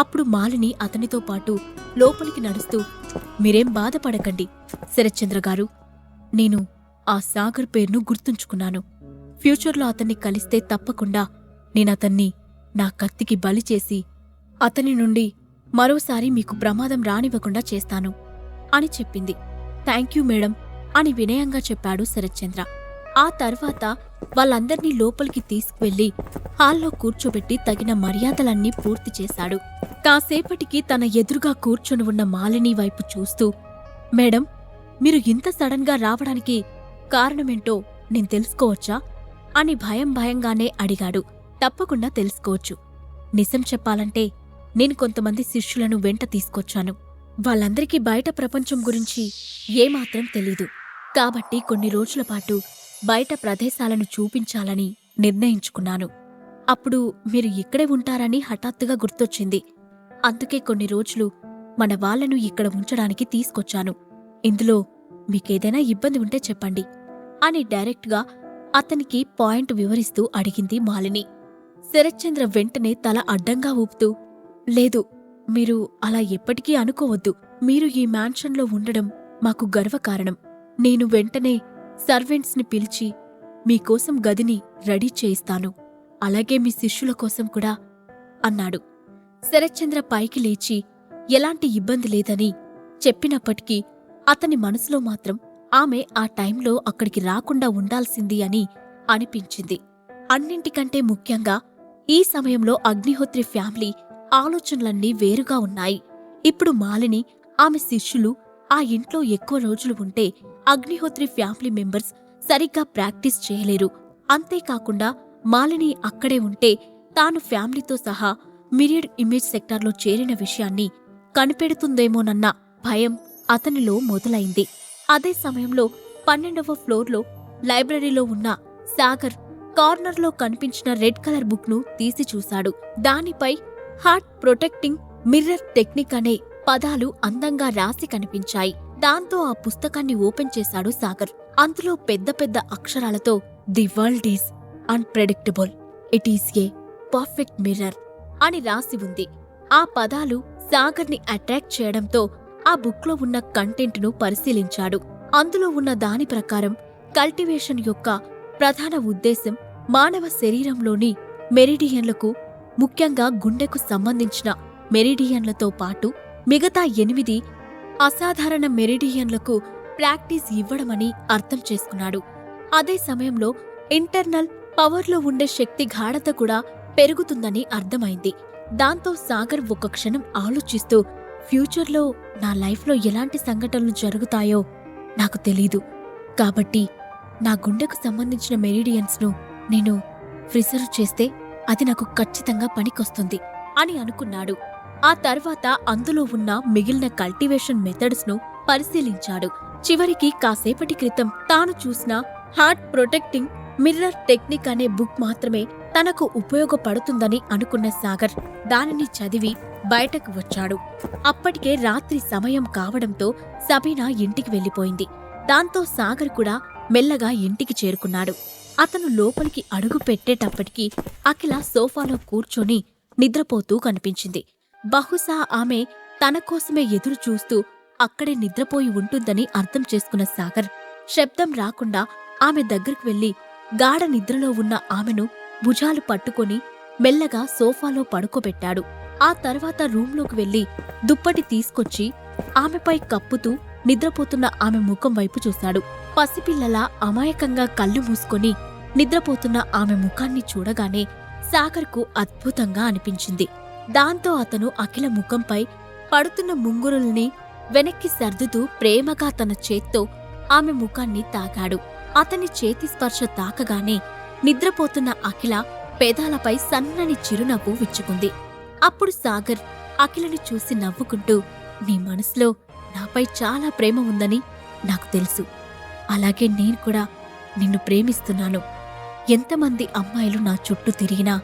అప్పుడు మాలిని అతనితో పాటు లోపలికి నడుస్తూ మీరేం బాధపడకండి శరత్చంద్ర గారు. నేను ఆ సాగర్ పేరును గుర్తుంచుకున్నాను. ఫ్యూచర్లో అతన్ని కలిస్తే తప్పకుండా నేనతన్ని నా కత్తికి బలి చేసి అతని నుండి మరోసారి మీకు ప్రమాదం రానివ్వకుండా చేస్తాను అని చెప్పింది. థ్యాంక్ యూ మేడం అని వినయంగా చెప్పాడు శరత్చంద్ర. ఆ తర్వాత వాళ్ళందర్నీ లోపలికి తీసుకువెళ్ళి హాల్లో కూర్చోబెట్టి తగిన మర్యాదలన్నీ పూర్తి చేశాడు. కాసేపటికి తన ఎదురుగా కూర్చొని ఉన్న మాలిని వైపు చూస్తూ మేడం మీరు ఇంత సడన్గా రావడానికి కారణమేంటో నేను తెలుసుకోవచ్చా? అని భయం భయంగానే అడిగాడు. తప్పకుండా తెలుసుకోవచ్చు. నిజం చెప్పాలంటే నేను కొంతమంది శిష్యులను వెంట తీసుకొచ్చాను. వాళ్ళందరికీ బయట ప్రపంచం గురించి ఏమాత్రం తెలీదు. కాబట్టి కొన్ని రోజుల పాటు బయట ప్రదేశాలను చూపించాలని నిర్ణయించుకున్నాను. అప్పుడు మీరు ఇక్కడే ఉంటారని హఠాత్తుగా గుర్తొచ్చింది. అందుకే కొన్ని రోజులు మన వాళ్ళను ఇక్కడ ఉంచడానికి తీసుకొచ్చాను. ఇందులో మీకేదైనా ఇబ్బంది ఉంటే చెప్పండి అని డైరెక్ట్గా అతనికి పాయింట్ వివరిస్తూ అడిగింది మాలిని. శరత్చంద్ర వెంటనే తల అడ్డంగా ఊపుతూ లేదు మీరు అలా ఎప్పటికీ అనుకోవద్దు. మీరు ఈ మ్యాన్షన్లో ఉండడం మాకు గర్వకారణం నేను వెంటనే సర్వెంట్స్ని పిలిచి మీకోసం గదిని రెడీ చేయిస్తాను. అలాగే మీ శిష్యుల కోసం కూడా అన్నాడు. శరత్చంద్ర పైకి లేచి ఎలాంటి ఇబ్బంది లేదని చెప్పినప్పటికీ అతని మనసులో మాత్రం ఆమె ఆ టైంలో అక్కడికి రాకుండా ఉండాల్సింది అని అనిపించింది. అన్నింటికంటే ముఖ్యంగా ఈ సమయంలో అగ్నిహోత్రి ఫ్యామిలీ ఆలోచనలన్నీ వేరుగా ఉన్నాయి. ఇప్పుడు మాలిని ఆమె శిష్యులు ఆ ఇంట్లో ఎక్కువ రోజులు ఉంటే అగ్నిహోత్రి ఫ్యామిలీ మెంబర్స్ సరిగ్గా ప్రాక్టీస్ చేయలేరు. అంతేకాకుండా మాలిని అక్కడే ఉంటే తాను ఫ్యామిలీతో సహా మిరియడ్ ఇమేజ్ సెక్టార్లో చేరిన విషయాన్ని కనిపెడుతుందేమోనన్న భయం అతనిలో మొదలైంది. అదే సమయంలో పన్నెండవ ఫ్లోర్లో లైబ్రరీలో ఉన్న సాగర్ కార్నర్లో కనిపించిన రెడ్ కలర్ బుక్ను తీసి చూశాడు. దానిపై హార్ట్ ప్రొటెక్టింగ్ మిర్రర్ టెక్నిక్ అనే పదాలు అందంగా రాసి కనిపించాయి. దాంతో ఆ పుస్తకాన్ని ఓపెన్ చేశాడు సాగర్. అందులో పెద్ద పెద్ద అక్షరాలతో the world is unpredictable. It is a perfect mirror. అని రాసి ఉంది. ఆ పదాలు సాగర్ని అట్రాక్ట్ చేయడంతో ఆ బుక్లో ఉన్న కంటెంట్ను పరిశీలించాడు. అందులో ఉన్న దాని ప్రకారం కల్టివేషన్ యొక్క ప్రధాన ఉద్దేశం మానవ శరీరంలోని మెరిడియన్లకు ముఖ్యంగా గుండెకు సంబంధించిన మెరిడియన్లతో పాటు మిగతా ఎనిమిది అసాధారణ మెరిడియన్లకు ప్రాక్టీస్ ఇవ్వడమని అర్థం చేసుకున్నాడు. అదే సమయంలో ఇంటర్నల్ పవర్లో ఉండే శక్తి గాఢత కూడా పెరుగుతుందని అర్థమైంది. దాంతో సాగర్ ఒక క్షణం ఆలోచిస్తూ ఫ్యూచర్లో నా లైఫ్లో ఎలాంటి సంఘటనలు జరుగుతాయో నాకు తెలీదు. కాబట్టి నా గుండెకు సంబంధించిన మెరిడియన్స్ను నేను ప్రిజర్వ్ చేస్తే అది నాకు ఖచ్చితంగా పనికొస్తుంది అని అనుకున్నాడు. ఆ తర్వాత అందులో ఉన్న మిగిలిన కల్టివేషన్ మెథడ్స్ను పరిశీలించాడు. చివరికి కాసేపటి క్రితం తాను చూసిన హార్ట్ ప్రొటెక్టింగ్ మిర్రర్ టెక్నిక్ అనే బుక్ మాత్రమే తనకు ఉపయోగపడుతుందని అనుకున్న సాగర్ దానిని చదివి బయటకు వచ్చాడు. అప్పటికే రాత్రి సమయం కావడంతో సబీనా ఇంటికి వెళ్ళిపోయింది. దాంతో సాగర్ కూడా మెల్లగా ఇంటికి చేరుకున్నాడు. అతను లోపలికి అడుగు పెట్టేటప్పటికీ అఖిల సోఫాలో కూర్చొని నిద్రపోతూ కనిపించింది. బహుశా ఆమె తన కోసమే ఎదురు చూస్తూ అక్కడే నిద్రపోయి ఉంటుందని అర్థం చేసుకున్న సాగర్ శబ్దం రాకుండా ఆమె దగ్గరికి వెళ్ళి గాఢ నిద్రలో ఉన్న ఆమెను భుజాలు పట్టుకొని మెల్లగా సోఫాలో పడుకోబెట్టాడు. ఆ తర్వాత రూంలోకి వెళ్ళి దుప్పటి తీసుకొచ్చి ఆమెపై కప్పుతూ నిద్రపోతున్న ఆమె ముఖం వైపు చూశాడు. పసిపిల్లలా అమాయకంగా కళ్ళు మూసుకొని నిద్రపోతున్న ఆమె ముఖాన్ని చూడగానే సాగర్కు అద్భుతంగా అనిపించింది. దాంతో అతను అఖిల ముఖంపై పడుతున్న ముంగురుల్ని వెనక్కి సర్దుతూ ప్రేమగా తన చేత్తో ఆమె ముఖాన్ని తాకాడు అతని చేతి స్పర్శ తాకగానే నిద్రపోతున్న అఖిల పెదాలపై సన్నని చిరునవ్వు విచ్చుకుంది. అప్పుడు సాగర్ అఖిలని చూసి నవ్వుకుంటూ నీ మనసులో నాపై చాలా ప్రేమ ఉందని నాకు తెలుసు. అలాగే నేను కూడా నిన్ను ప్రేమిస్తున్నాను. ఎంతమంది అమ్మాయిలు నా చుట్టూ తిరిగినా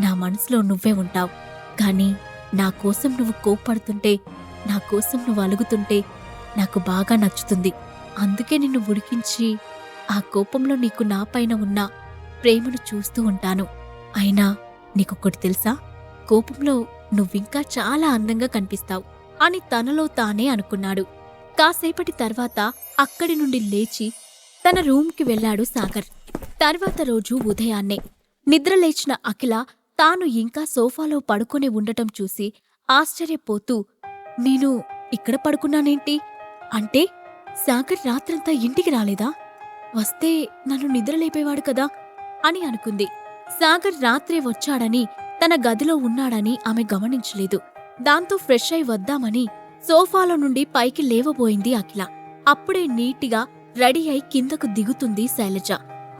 నా మనసులో నువ్వే ఉంటావు. కానీ నా కోసం నువ్వు కోప్పడుతుంటే నా కోసం నువ్వు అలుగుతుంటే నాకు బాగా నచ్చుతుంది. అందుకే నిన్ను ఉడికించి ఆ కోపంలో నీకు నాపైన ఉన్న ప్రేమను చూస్తూ ఉంటాను. అయినా నీకొక్కటి తెలుసా? కోపంలో నువ్వింకా చాలా అందంగా కనిపిస్తావు అని తనలో తానే అనుకున్నాడు. కాసేపటి తర్వాత అక్కడి నుండి లేచి తన రూమ్కి వెళ్ళాడు సాగర్. తర్వాత రోజు ఉదయాన్నే నిద్రలేచిన అఖిల తాను ఇంకా సోఫాలో పడుకొని ఉండటం చూసి ఆశ్చర్యపోతూ నేను ఇక్కడ పడుకున్నానేంటి? అంటే సాగర్ రాత్రంతా ఇంటికి రాలేదా? వస్తే నన్ను నిద్రలేపేవాడు కదా. అని అనుకుంది. సాగర్ రాత్రే వచ్చాడని తన గదిలో ఉన్నాడని ఆమె గమనించలేదు. దాంతో ఫ్రెష్ అయి వద్దామని సోఫాలో నుండి పైకి లేవబోయింది అఖిల. అప్పుడే నీటిగా రెడీ అయి కిందకు దిగుతుంది శైలజ.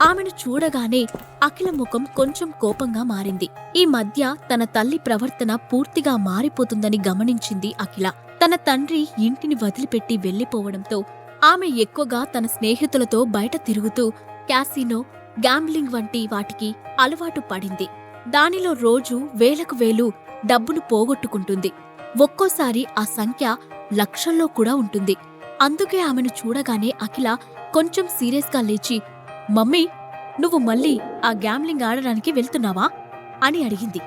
ఆమెను చూడగానే అఖిల ముఖం కొంచెం కోపంగా మారింది. ఈ మధ్య తన తల్లి ప్రవర్తన పూర్తిగా మారిపోతుందని గమనించింది అఖిల. తన తండ్రి ఇంటిని వదిలిపెట్టి వెళ్ళిపోవడంతో ఆమె ఎక్కువగా తన స్నేహితులతో బయట తిరుగుతూ క్యాసినో గ్యాంబ్లింగ్ వంటి వాటికి అలవాటు పడింది. దానిలో రోజు వేలకు వేలు డబ్బును పోగొట్టుకుంటుంది. ఒక్కోసారి ఆ సంఖ్య లక్షల్లో కూడా ఉంటుంది. అందుకే ఆమెను చూడగానే అఖిల కొంచెం సీరియస్గా లేచి మమ్మీ నువ్వు మళ్ళీ ఆ గ్యాంబ్లింగ్ ఆడడానికి వెళ్తున్నావా? అని అడిగింది.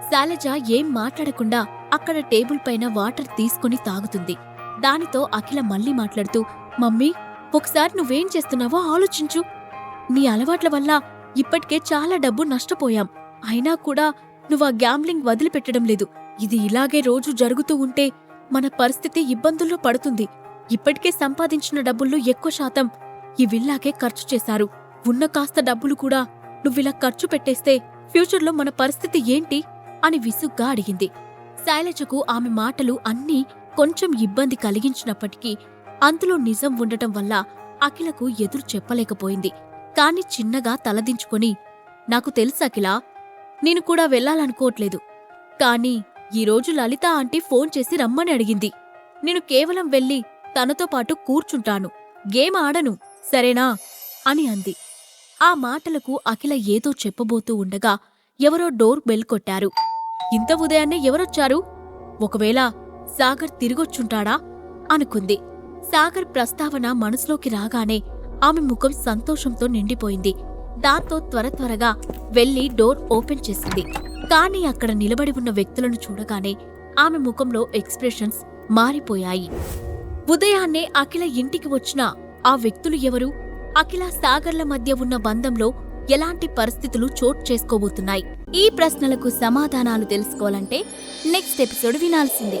శాలజ ఏం మాట్లాడకుండా అక్కడ టేబుల్ పైన వాటర్ తీసుకుని తాగుతుంది. దానితో అఖిల మళ్ళీ మాట్లాడుతూ మమ్మీ ఒకసారి నువ్వేం చేస్తున్నావో ఆలోచించు. నీ అలవాట్ల వల్ల ఇప్పటికే చాలా డబ్బు నష్టపోయాం. అయినా కూడా నువ్వు ఆ గ్యాంబ్లింగ్ వదిలిపెట్టడం లేదు. ఇది ఇలాగే రోజు జరుగుతూ ఉంటే మన పరిస్థితి ఇబ్బందుల్లో పడుతుంది. ఇప్పటికే సంపాదించిన డబ్బుల్లో ఎక్కువ శాతం ఈ విల్లాకే ఖర్చు చేశారు. ఉన్న కాస్త డబ్బులు కూడా నువ్విలా ఖర్చు పెట్టేస్తే ఫ్యూచర్లో మన పరిస్థితి ఏంటి? అని విసుగ్గా అడిగింది. శైలజకు ఆమె మాటలు అన్నీ కొంచెం ఇబ్బంది కలిగించినప్పటికీ అందులో నిజం ఉండటం వల్ల అఖిలకు ఎదురు చెప్పలేకపోయింది. కాని చిన్నగా తలదించుకొని నాకు తెలుసు నేను కూడా వెళ్ళాలనుకోవట్లేదు. కానీ ఈరోజు లలిత ఆంటీ ఫోన్ చేసి రమ్మని అడిగింది. నేను కేవలం వెళ్ళి తనతో పాటు కూర్చుంటాను. గేమ్ ఆడను సరేనా? అని అంది. ఆ మాటలకు అఖిల ఏదో చెప్పబోతూ ఉండగా ఎవరో డోర్ బెల్ కొట్టారు. ఇంత ఉదయాన్నే ఎవరొచ్చారు? ఒకవేళ సాగర్ తిరిగొచ్చుంటాడా? అనుకుంది. సాగర్ ప్రస్తావన మనసులోకి రాగానే ఆమె ముఖం సంతోషంతో నిండిపోయింది. దాంతో త్వర త్వరగా వెళ్ళి డోర్ ఓపెన్ చేసింది. కానీ అక్కడ నిలబడి ఉన్న వ్యక్తులను చూడగానే ఆమె ముఖంలో ఎక్స్ప్రెషన్స్ మారిపోయాయి. ఉదయాన్నే అఖిల ఇంటికి వచ్చిన ఆ వ్యక్తులు ఎవరు? అఖిల సాగర్ల మధ్య ఉన్న బంధంలో ఎలాంటి పరిస్థితులు చోటు చేసుకోబోతున్నాయి? ఈ ప్రశ్నలకు సమాధానాలు తెలుసుకోవాలంటే నెక్స్ట్ ఎపిసోడ్ వినాల్సిందే.